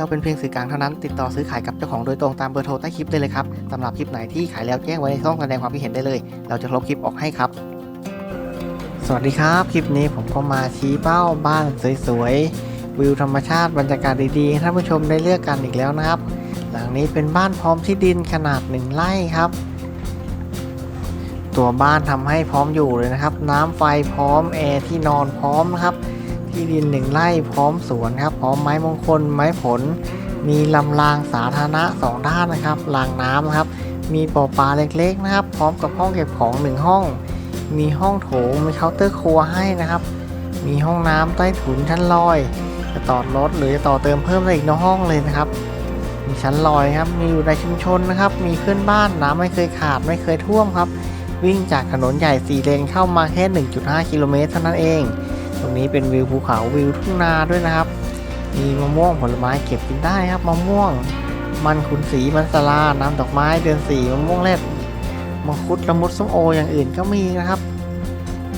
เราเป็นเพียงสื่อกลางเท่านั้น ติดต่อซื้อขายกับเจ้าของโดยตรงตามเบอร์โทรใต้คลิปได้เลยครับสำหรับคลิปไหนที่ขายแล้วแจ้งไว้ในช่องแสดงความคิดเห็นได้เลย เราจะลบคลิปออกให้ครับ สวัสดีครับ คลิปนี้ผมก็มาชี้เป้าบ้านสวยๆวิวธรรมชาติบรรยากาศดีๆให้ท่านผู้ชมได้เลือกกันอีกแล้วนะครับ หลังนี้เป็นบ้านพร้อมที่ดินขนาดหนึ่งไร่ครับ ตัวบ้านทำให้พร้อมอยู่เลยนะครับ น้ำไฟพร้อมแอร์ที่นอนพร้อมนะครับ ที่ดินหนึ่งไร่พร้อมสวนครับ พร้อมไม้มงคล ไม้ผล มีลำรางสาธารณะสองด้านนะครับรางน้ำนะครับ มีบ่อปลาเล็กๆนะครับ พร้อมกับห้องเก็บของหนึ่งห้อง มีห้องโถง มีเคาน์เตอร์ครัวให้นะครับ มีห้องน้ำใต้ถุนชั้นลอย จะต่อรถหรือจะต่อเติมเพิ่มได้อีกในห้องเลยนะครับ มีชั้นลอยครับ มีอยู่ในชุมชนนะครับ มีเพื่อนบ้านน้ำไม่เคยขาดไม่เคยท่วมครับ วิ่งจากถนนใหญ่สี่เลนเข้ามาแค่ 1.5 กิโลเมตรเท่านั้นเอง ตรงนี้เป็นวิวภูเขาวิวทุ่งนาด้วยนะครับ มีมะม่วงผลไม้เก็บกินได้ครับมะม่วง มันขุนสีมันสลาน้ำดอกไม้เดือนสีมะม่วงเล็ดมังคุดละมุดส้มโออย่างอื่นก็มีนะครับ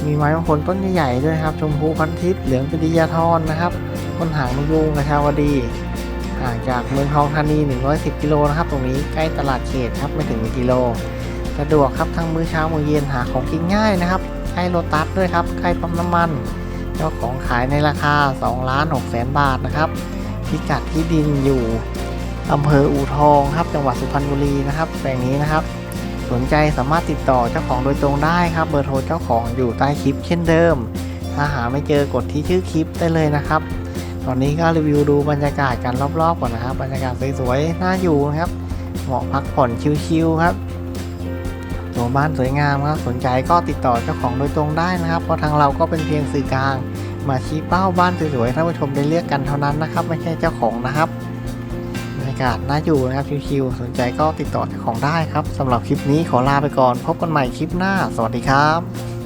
มีไม้มงคลต้นใหญ่ๆด้วยครับ ชมพูพันทิพย์เหลืองปริยาธรนะครับต้นหางมะยุงกระชาวดีห่างจากเมืองทองธานี 110 กิโลนะครับ ตรงนี้ใกล้ตลาดเขตครับไม่ถึง1กิโล สะดวกครับทั้งมื้อเช้ามื้อเย็นหาของกินง่ายนะครับใกล้โลตัสด้วยครับใกล้ปั๊มน้ำมัน เจ้าของขายในราคา2ล้าน6แสนบาทนะครับ พิกัดที่ดินอยู่อำเภออู่ทองครับ จังหวัดสุพรรณบุรีนะครับแปลงนี้นะครับ สนใจสามารถติดต่อเจ้าของโดยตรงได้ครับ เบอร์โทรเจ้าของอยู่ใต้คลิปเช่นเดิม ถ้าหาไม่เจอกดที่ชื่อคลิปได้เลยนะครับ ตอนนี้ก็รีวิวดูบรรยากาศกันรอบๆก่อนนะครับ บรรยากาศสวยๆน่าอยู่นะครับ เหมาะพักผ่อนชิลๆครับ ตัวบ้านสวยงามครับสนใจก็ติดต่อเจ้าของโดยตรงได้นะครับ เพราะทางเราก็เป็นเพียงสื่อกลาง มาชี้เป้าบ้านสวยๆท่านผู้ชมได้เลือกกันเท่านั้นนะครับ ไม่ใช่เจ้าของนะครับบรรยากาศน่าอยู่นะครับชิวๆสนใจก็ติดต่อเจ้าของได้ครับสำหรับคลิปนี้ขอลาไปก่อน พบกันใหม่คลิปหน้า สวัสดีครับ